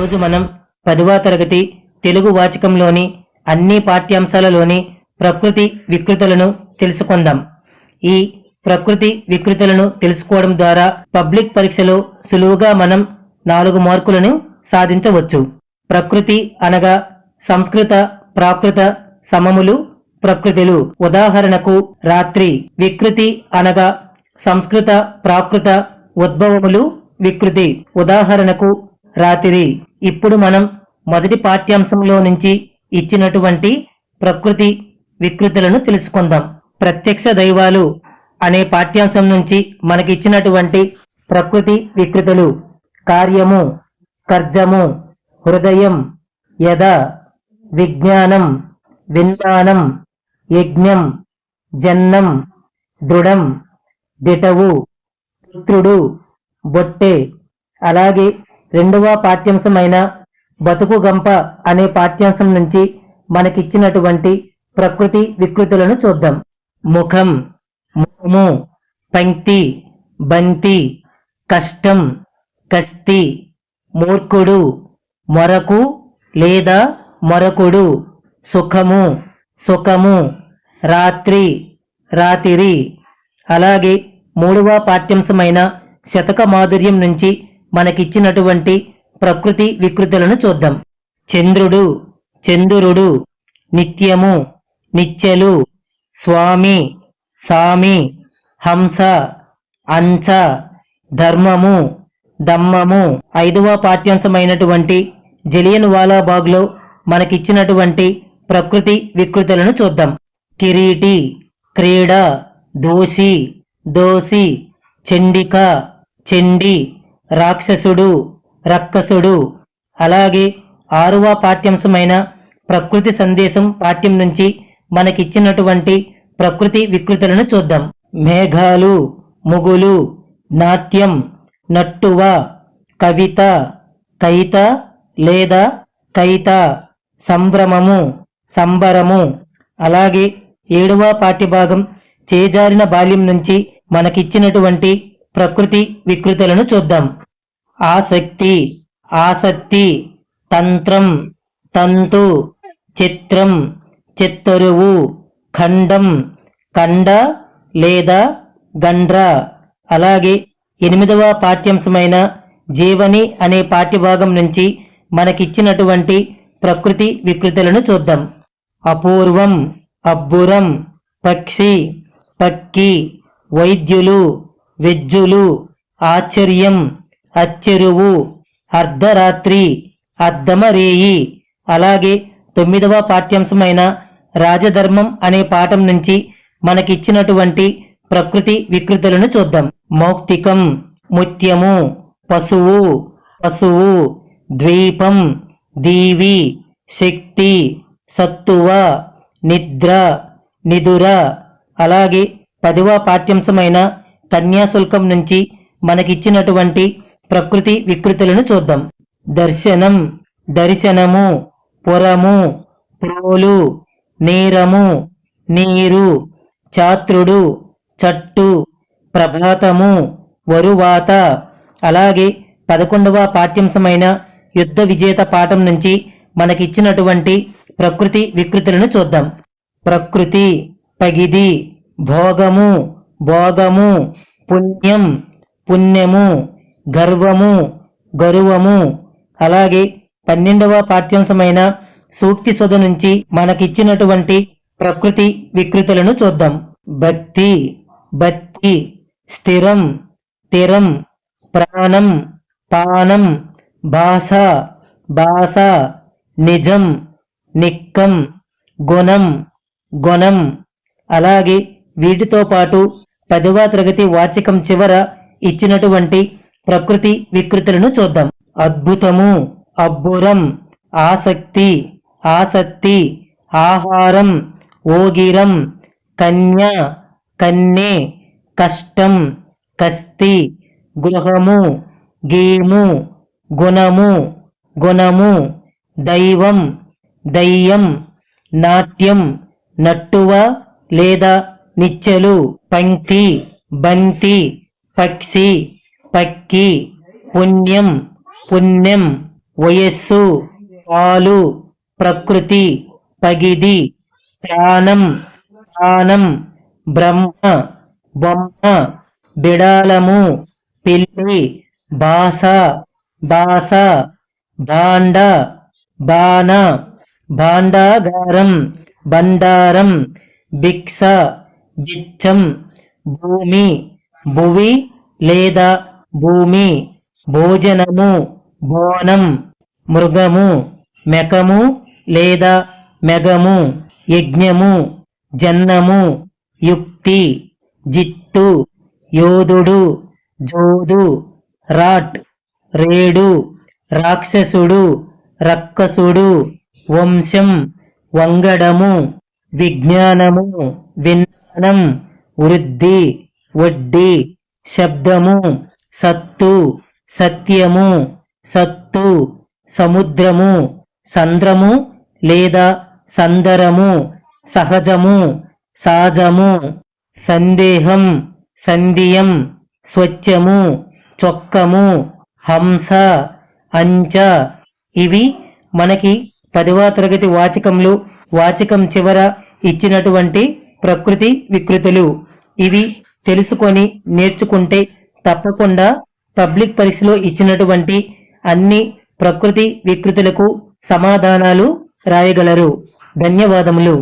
ఈరోజు మనం పదవ తరగతి తెలుగు వాచకంలోని అన్ని పాఠ్యాంశాలలోని ప్రకృతి వికృతులను తెలుసుకుందాం. ఈ ప్రకృతి వికృతులను తెలుసుకోవడం ద్వారా పబ్లిక్ పరీక్షలో సులువుగా మనం నాలుగు మార్కులను సాధించవచ్చు. ప్రకృతి అనగా సంస్కృత ప్రాకృత సమములు ప్రకృతులు. ఉదాహరణకు రాత్రి వికృతి అనగా సంస్కృత ప్రాకృత ఉద్భవములు వికృతి. ఉదాహరణకు రాత్రి ఇప్పుడు మనం మొదటి పాఠ్యాంశంలో నుంచి ఇచ్చినటువంటి ప్రకృతి వికృతులను తెలుసుకుందాం. ప్రత్యక్ష దైవాలు అనే పాఠ్యాంశం నుంచి మనకి ఇచ్చినటువంటి ప్రకృతి వికృతులు కార్యము కర్జము హృదయం యద విజ్ఞానం విజ్ఞానం యజ్ఞం జన్నం దృఢం దిటవు పుత్రుడు బొట్టె అలాగే రెండవ పాఠ్యాంశమైన బతుకు గంప అనే పాఠ్యాంశం నుంచి మనకిచ్చినటువంటి ప్రకృతి వికృతులను చూద్దాం ముఖం ముఖము పంక్తి బంతి కష్టం కస్తి మూర్ఖుడు మొరకు లేదా మొరకుడు సుఖము సుఖము రాత్రి రాతిరి. అలాగే మూడవ పాఠ్యాంశమైన శతక మాధుర్యం నుంచి మనకిచ్చినటువంటి ప్రకృతి వికృతులను చూద్దాం. చంద్రుడు చంద్రుడు నిత్యము నిత్యలు స్వామి సామి హంస అంచ ధర్మము దమ్మము. ఐదవ పాఠ్యాంశమైనటువంటి జలియన్ వాలాబాగ్లో మనకిచ్చినటువంటి ప్రకృతి వికృతులను చూద్దాం. కిరీటి క్రీడ దోషి దోసి చండిక చండి రాక్షసుడు రక్కసుడు. అలాగే ఆరవ పాఠ్యాంశమైన ప్రకృతి సందేశం పాఠ్యం నుంచి మనకిచ్చినటువంటి ప్రకృతి వికృతులను చూద్దాం. మేఘాలు ముగులు నాట్యం నట్టువ కవిత కైత లేదా కైత సంభ్రమము సంబరము. అలాగే ఏడవ పాఠ్యభాగం చేజారిన బాల్యం నుంచి మనకిచ్చినటువంటి ప్రకృతి వికృతులను చూద్దాం. ఆసక్తి ఆసక్తి తంత్రం తంతు చిత్రం చిత్తరువు ఖండం కండ లేదా గండ్ర. అలాగే ఎనిమిదవ పాఠ్యాంశమైన జీవని అనే పాఠ్యభాగం నుంచి మనకిచ్చినటువంటి ప్రకృతి వికృతులను చూద్దాం. అపూర్వం అబ్బురం పక్షి పక్కి వైద్యులు వెజ్జులు ఆశ్చర్యం అచ్చెరువు అర్ధరాత్రి అర్ధమరేయి. అలాగే తొమ్మిదవ పాఠ్యాంశమైన రాజధర్మం అనే పాఠం నుంచి మనకిచ్చినటువంటి ప్రకృతి వికృతులను చూద్దాం. మౌక్తికం ముత్యము పశువు పశువు ద్వీపం దీవి శక్తి సత్తువ నిద్ర నిదుర. అలాగే పదవ పాఠ్యాంశమైన కన్యాశుల్కం నుంచి మనకిచ్చినటువంటి ప్రకృతి వికృతులను చూద్దాం. దర్శనం దర్శనము పురము ప్రోలు నీరము నీరు చాత్రుడు చట్టు ప్రభాతము వరువాత అలాగే పదకొండవ పాఠ్యాంశమైన యుద్ధ విజేత పాఠం నుంచి మనకిచ్చినటువంటి ప్రకృతి వికృతులను చూద్దాం. ప్రకృతి పగిది భోగము భోగము పుణ్యం పుణ్యము గర్వము గరువము. అలాగే పన్నెండవ పాఠ్యాంశమైన సూక్తి సుధ నుంచి మనకిచ్చినటువంటి ప్రకృతి వికృతులను చూద్దాం. భక్తి భక్తి స్థిరం తిరం ప్రాణం పానం భాష భాష నిజం నిక్కం గుణం గుణం. అలాగే వీటితో పాటు పదవ తరగతి వాచికం చివర ఇచ్చినటువంటి ప్రకృతి వికృతులను చూద్దాం. అద్భుతము అబ్బురం ఆసక్తి ఆసక్తి ఆహారం ఓగిరం కన్య కన్నె కష్టం కస్తి గృహము గేము గుణము గుణము దైవం దయ్యం నాట్యం నట్టువ లేదా నిచ్చెలు పంక్తి బంతి పక్షి పక్కి పుణ్యం పుణ్యం వయస్సు పాలు ప్రకృతి పగిది ప్రాణం ప్రాణం బ్రహ్మ బొమ్మ బిడాలము పిల్లి భాష భాష భాండ బాణ భాండాగారం బండారం భిక్ష. బిచ్చం భూమి భువి లేదా భూమి భోజనము బోనం మృగము మెకము లేదా మెగము యజ్ఞము జన్నము యుక్తి జిత్తు యోధుడు జోదు రాట్ రేడు రాక్షసుడు రక్కసుడు వంశం వంగడము విజ్ఞానము ధనం వృద్ధి వడ్డీ శబ్దము సత్తు సత్యము సత్తు సముద్రము సంద్రము లేదా సందరము సహజము సాజము సందేహం సంధియం స్వచ్ఛము చొక్కము హంస అంచ. ఇవి మనకి పదవ తరగతి వాచకంలో వాచకం చివర ఇచ్చినటువంటి ప్రకృతి వికృతులు. ఇవి తెలుసుకొని నేర్చుకుంటే తప్పకుండా పబ్లిక్ పరీక్షలో ఇచ్చినటువంటి అన్ని ప్రకృతి వికృతులకు సమాధానాలు రాయగలరు. ధన్యవాదములు.